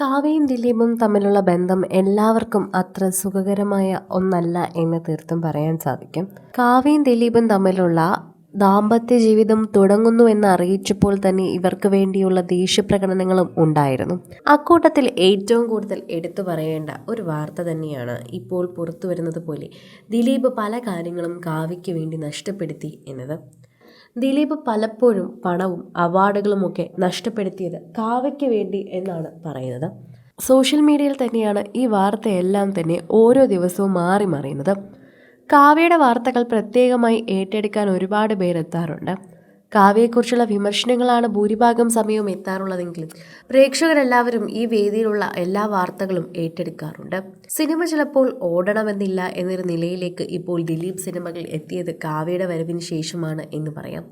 കാവ്യയും ദിലീപും തമ്മിലുള്ള ബന്ധം എല്ലാവർക്കും അത്ര സുഖകരമായ ഒന്നല്ല എന്ന് തീർത്തും പറയാൻ സാധിക്കും. കാവ്യയും ദിലീപും തമ്മിലുള്ള ദാമ്പത്യ ജീവിതം തുടങ്ങുന്നു എന്ന് അറിയിച്ചപ്പോൾ തന്നെ ഇവർക്ക് വേണ്ടിയുള്ള ദേഷ്യപ്രകടനങ്ങളും ഉണ്ടായിരുന്നു. അക്കൂട്ടത്തിൽ ഏറ്റവും കൂടുതൽ എടുത്തു പറയേണ്ട ഒരു വാർത്ത തന്നെയാണ് ഇപ്പോൾ പുറത്തു വരുന്നത് പോലെ ദിലീപ് പല കാര്യങ്ങളും കാവ്യയ്ക്ക് വേണ്ടി നഷ്ടപ്പെടുത്തി എന്നത്. ദിലീപ് പലപ്പോഴും പണവും അവാർഡുകളുമൊക്കെ നഷ്ടപ്പെടുത്തിയത് കാവയ്ക്ക് വേണ്ടി എന്നാണ് പറയുന്നത്. സോഷ്യൽ മീഡിയയിൽ തന്നെയാണ് ഈ വാർത്തയെല്ലാം തന്നെ ഓരോ ദിവസവും മാറി മറിയുന്നത്. കാവ്യയുടെ വാർത്തകൾ പ്രത്യേകമായി ഏറ്റെടുക്കാൻ ഒരുപാട് പേർ എത്താറുണ്ട് കാവ്യയെക്കുറിച്ചുള്ള വിമർശനങ്ങളാണ് ഭൂരിഭാഗം സമയവും എത്താറുള്ളതെങ്കിലും പ്രേക്ഷകരെല്ലാവരും ഈ വേദിയിലുള്ള എല്ലാ വാർത്തകളും ഏറ്റെടുക്കാറുണ്ട്. സിനിമ ചിലപ്പോൾ ഓടണമെന്നില്ല എന്നൊരു നിലയിലേക്ക് ഇപ്പോൾ ദിലീപ് സിനിമകൾ എത്തിയത് കാവ്യയുടെ വരവിന് ശേഷമാണ് എന്ന് പറയാം.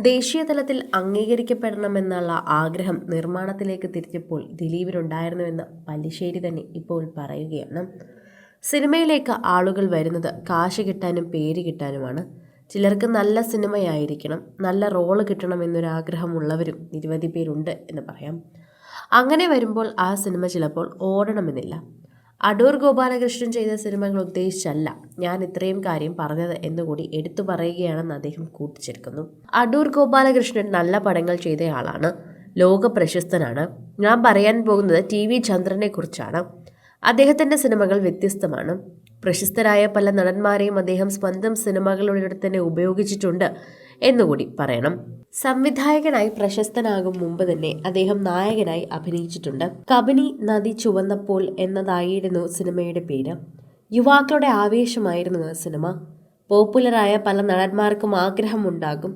ദേശീയ തലത്തിൽ അംഗീകരിക്കപ്പെടണമെന്നുള്ള ആഗ്രഹം നിർമ്മാണത്തിലേക്ക് തിരിച്ചപ്പോൾ ദിലീപിനുണ്ടായിരുന്നുവെന്ന് പല്ലിശ്ശേരി തന്നെ ഇപ്പോൾ പറയുകയാണ്. സിനിമയിലേക്ക് ആളുകൾ വരുന്നത് കാശ് കിട്ടാനും പേര് കിട്ടാനുമാണ്. ചിലർക്ക് നല്ല സിനിമയായിരിക്കണം നല്ല റോൾ കിട്ടണമെന്നൊരാഗ്രഹമുള്ളവരും നിരവധി പേരുണ്ട് എന്ന് പറയാം. അങ്ങനെ വരുമ്പോൾ ആ സിനിമ ചിലപ്പോൾ ഓടണമെന്നില്ല. അടൂർ ഗോപാലകൃഷ്ണൻ ചെയ്ത സിനിമകൾ ഉദ്ദേശിച്ചല്ല ഞാൻ ഇത്രയും കാര്യം പറഞ്ഞത് എന്നുകൂടി എടുത്തു പറയുകയാണെന്ന് അദ്ദേഹം കൂട്ടിച്ചേർക്കുന്നു. അടൂർ ഗോപാലകൃഷ്ണൻ നല്ല പടങ്ങൾ ചെയ്തയാളാണ് ലോക പ്രശസ്തനാണ്. ഞാൻ പറയാൻ പോകുന്നത് ടി വി ചന്ദ്രനെ കുറിച്ചാണ്. അദ്ദേഹത്തിന്റെ സിനിമകൾ വ്യത്യസ്തമാണ്. പ്രശസ്തരായ പല നടന്മാരെയും അദ്ദേഹം സ്വന്തം സിനിമകളിലൂടെ തന്നെ ഉപയോഗിച്ചിട്ടുണ്ട് എന്നുകൂടി പറയണം. സംവിധായകനായി പ്രശസ്തനാകും മുമ്പ് തന്നെ അദ്ദേഹം നായകനായി അഭിനയിച്ചിട്ടുണ്ട്. കബനി നദി ചുവന്നപ്പോൾ എന്നതായിരുന്നു സിനിമയുടെ പേര്. യുവാക്കളുടെ ആവേശമായിരുന്നു ആ സിനിമ. പോപ്പുലറായ പല നടന്മാർക്കും ആഗ്രഹമുണ്ടാകും.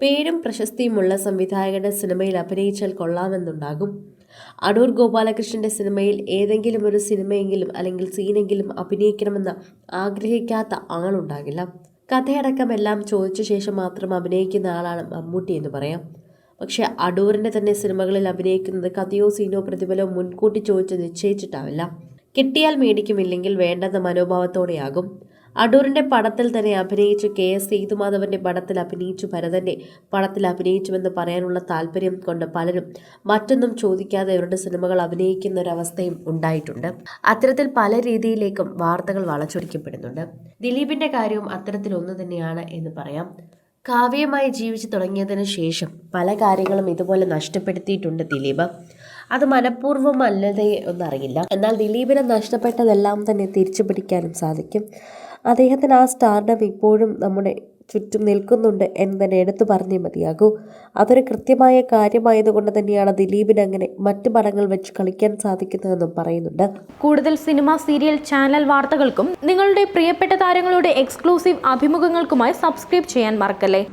പേരും പ്രശസ്തിയുമുള്ള സംവിധായകന്റെ സിനിമയിൽ അഭിനയിച്ചാൽ കൊള്ളാമെന്നുണ്ടാകും. അടൂർ ഗോപാലകൃഷ്ണന്റെ സിനിമയിൽ ഏതെങ്കിലും ഒരു സിനിമയെങ്കിലും അല്ലെങ്കിൽ സീനെങ്കിലും അഭിനയിക്കണമെന്ന് ആഗ്രഹിക്കാത്ത ആളുണ്ടാകില്ല. കഥയടക്കം എല്ലാം ചോദിച്ച ശേഷം മാത്രം അഭിനയിക്കുന്ന ആളാണ് മമ്മൂട്ടി എന്ന് പറയാം. പക്ഷേ അടൂരിന്റെ തന്നെ സിനിമകളിൽ അഭിനയിക്കുന്നത് കഥയോ സീനോ പ്രതിഫലോ മുൻകൂട്ടി ചോദിച്ച് നിശ്ചയിച്ചിട്ടാവില്ല. കിട്ടിയാൽ മേടിക്കുമില്ലെങ്കിൽ വേണ്ടെന്ന മനോഭാവത്തോടെയാകും. അടൂരിന്റെ പടത്തിൽ തന്നെ അഭിനയിച്ചു കെ എസ് സേതുമാധവന്റെ പടത്തിൽ അഭിനയിച്ചു ഭരതന്റെ പടത്തിൽ അഭിനയിച്ചുവെന്ന് പറയാനുള്ള താല്പര്യം കൊണ്ട് പലരും മറ്റൊന്നും ചോദിക്കാതെ ഇവരുടെ സിനിമകൾ അഭിനയിക്കുന്ന ഒരവസ്ഥയും ഉണ്ടായിട്ടുണ്ട്. അത്തരത്തിൽ പല രീതിയിലേക്കും വാർത്തകൾ വളച്ചൊടിക്കപ്പെടുന്നുണ്ട്. ദിലീപിന്റെ കാര്യവും അത്തരത്തിലൊന്നു തന്നെയാണ് എന്ന് പറയാം. കാവ്യമായി ജീവിച്ചു തുടങ്ങിയതിന് ശേഷം പല കാര്യങ്ങളും ഇതുപോലെ നഷ്ടപ്പെടുത്തിയിട്ടുണ്ട് ദിലീപ്. അത് മനഃപൂർവമല്ലതേ ഒന്നറിയില്ല എന്നാൽ ദിലീപിനെ നഷ്ടപ്പെട്ടതെല്ലാം തന്നെ തിരിച്ചു പിടിക്കാനും സാധിക്കും. അദ്ദേഹത്തിന് ആ സ്റ്റാർഡം ഇപ്പോഴും നമ്മുടെ ചുറ്റും നിൽക്കുന്നുണ്ട് എന്ന് തന്നെ എടുത്തു പറഞ്ഞേ മതിയാകൂ. അതൊരു കൃത്യമായ കാര്യമായതുകൊണ്ട് തന്നെയാണ് ദിലീപിന് അങ്ങനെ മറ്റു പടങ്ങൾ വെച്ച് കളിക്കാൻ സാധിക്കുന്നതെന്നും പറയുന്നുണ്ട്. കൂടുതൽ സിനിമ സീരിയൽ ചാനൽ വാർത്തകൾക്കും നിങ്ങളുടെ പ്രിയപ്പെട്ട താരങ്ങളുടെ എക്സ്ക്ലൂസീവ് അഭിമുഖങ്ങൾക്കുമായി സബ്സ്ക്രൈബ് ചെയ്യാൻ മറക്കല്ലേ?